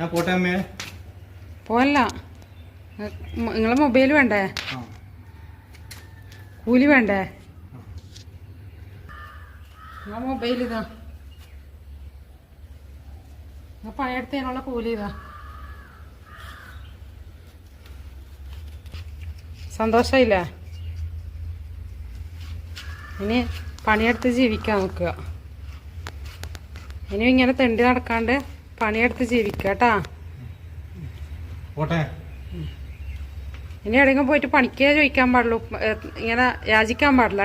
ഞാൻ പോട്ടെ അമ്മേ. പോല്ല നിങ്ങളെ മൊബൈൽ വേണ്ടേ? കൂലി വേണ്ടേ? നിങ്ങളെ മൊബൈൽ ഇതാ. നിങ്ങൾ പണിയെടുത്തതിനുള്ള കൂലി ഇതാ. സന്തോഷമില്ല ഇനി പണിയെടുത്ത് ജീവിക്കാൻ നോക്കുക ഇനി ഇങ്ങനെ തെണ്ടി നടക്കാണ്ട് പണിയെടുത്ത് ജീവിക്കുക കേട്ടാ. പോട്ടെ. ഇനി എവിടെയെങ്കിലും പോയിട്ട് പണിക്കേ ചോദിക്കാൻ പാടുള്ളൂ. ഇങ്ങനെ യാചിക്കാൻ പാടില്ല.